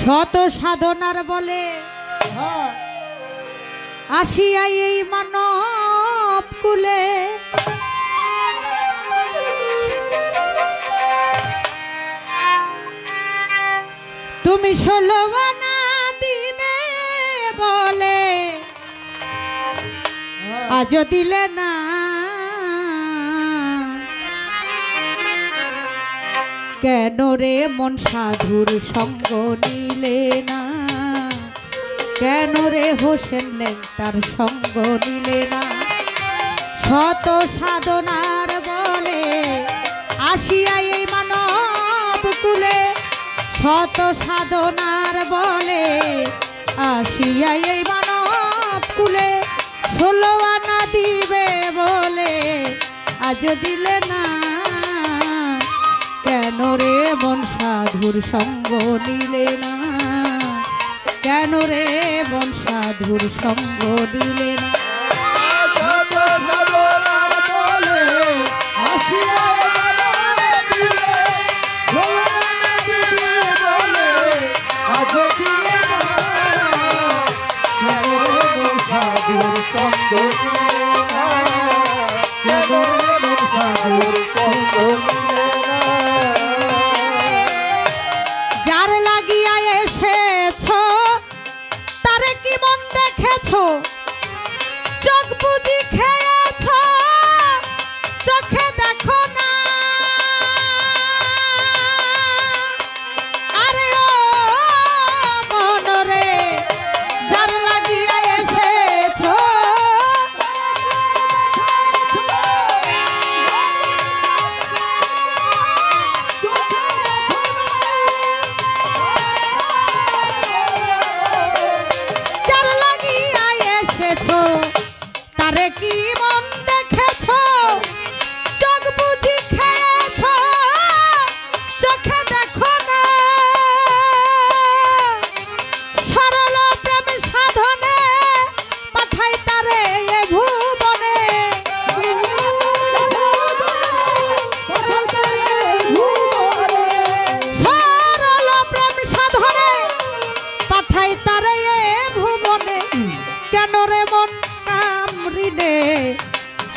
শত সাধনার বলে হ্যাঁ। আসিয়াই এই মানব কুলে। তুমি ষোলো আনা দিবে বলে আজ দিলে না কেন রে মন সাধুর সঙ্গ নিলে না? কেন রে হোসেন লেংটার সঙ্গ নিলে না? শত সাধনার বলে আসিয়া এই মানব কুলে, শত সাধনার বলে আসিয়া এই মানব কুলে, ষোলো আনা দিবে বলে আজ দিলে না। কেন রে মন সাধুর সঙ্গ নিলে না? কেন রে মন সাধুর সঙ্গ দিলে না? Beijo!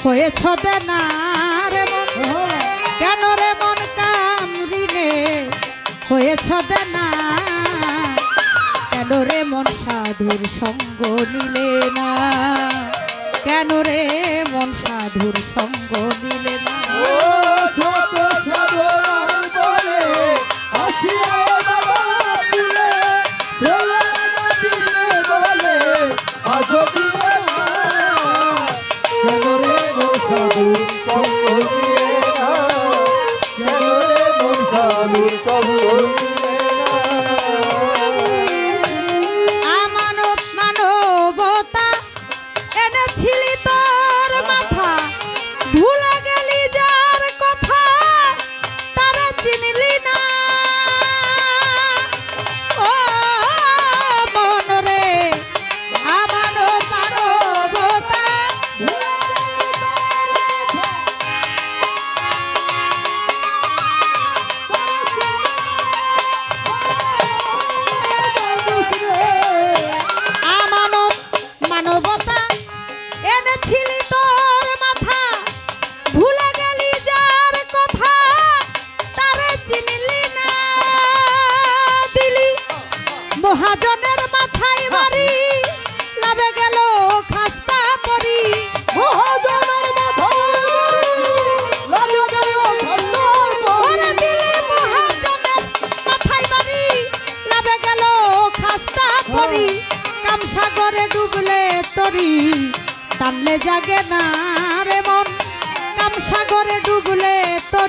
হয়েছ দেনা রে কেন রে মন কামরিনে হয়েছ দেনা কেন রে মন সাধুর সঙ্গ নিলে না? কেন রে মন সাধুর সঙ্গ নিলে না?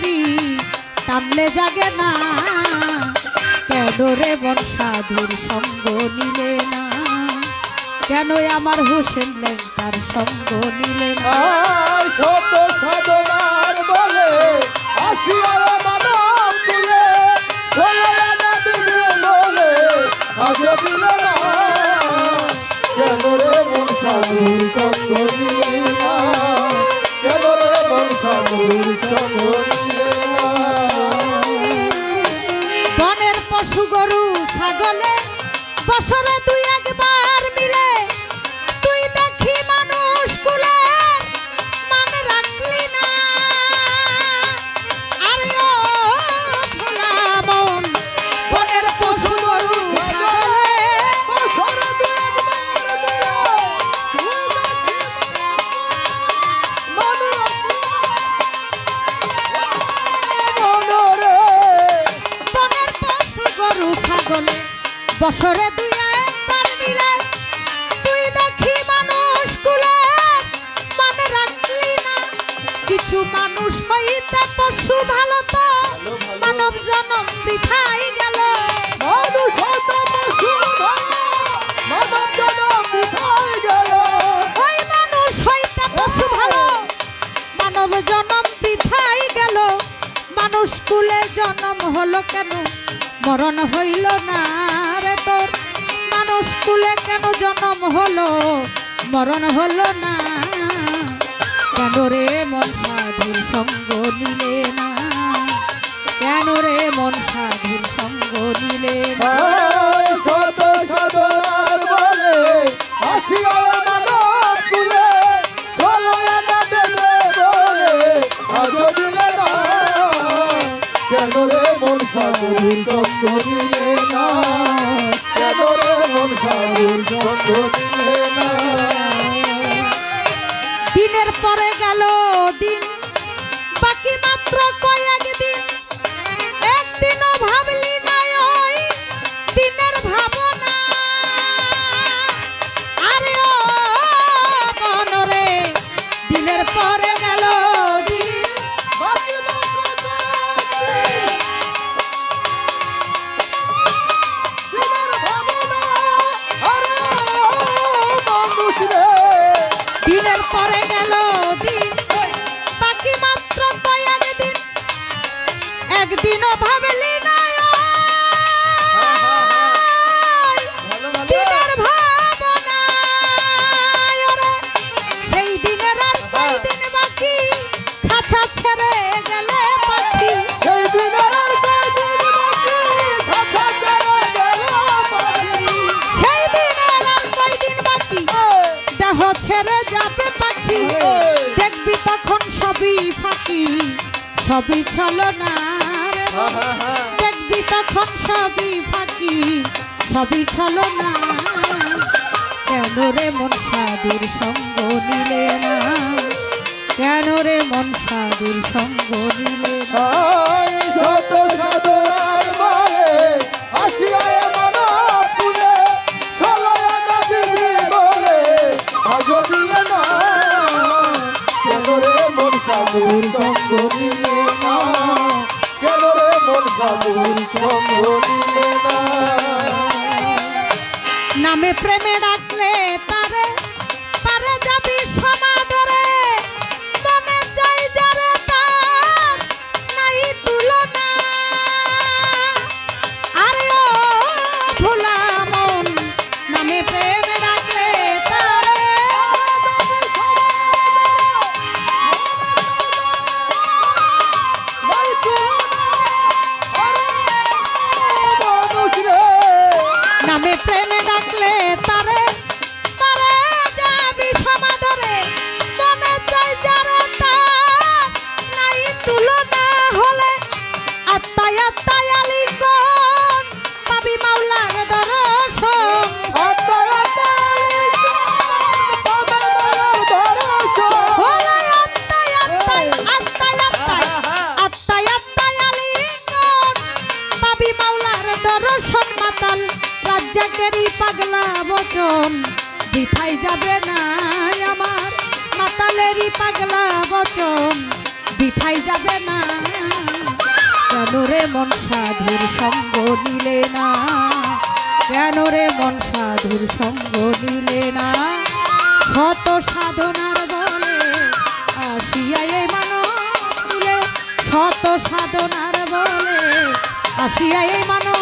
তরি টানলে জাগে না। কেন রে সাধুর সঙ্গ নিলে না? কেন আমার হোসেন লেঙ্কার সঙ্গ নিলে না? বছরে দুই একবার নিলে তুই দেখি মানুষ কুলে মানে রাখলি না কিছু মানুষ হইতে পশু ভালো তো। মানব জনম বৃথাই গেল মানুষ হয়তো পশু ভালো, মানব জনম বৃথায় গেল। ওই মানুষ হইতে পশু ভালো মানব জনম বৃথাই গেল মানুষ কুলে জনম হলো কেন মরণ হইল না কুলে কেন জনম হলো? মরণ হলো না। কেন রে মন সাধুর সঙ্গ নিলে না? কেন রে মন সাধুর সঙ্গ নিলে না? হায়, শত সাধনার। কেন রে মন সাধুর সঙ্গ নিলে সাধুর সঙ্গ সবই ছলো না রে মন। দেখবি তখন সবই ফাঁকি সবই ছলো না কেন রে মন সাধুর সঙ্গ নিলে না? কেন রে মন সাধুর সঙ্গ নিলে না? বৃথাই যাবে না আমার। মাতালেরই পাগলা বচন, বৃথাই যাবে না। কেন রে মন সাধুর সঙ্গ নিলে না? কেন রে মন সাধুর সঙ্গ নিলে না? শত সাধনার বলে আসিয়া এই মানব শত সাধনার বলে আসিয়া মানব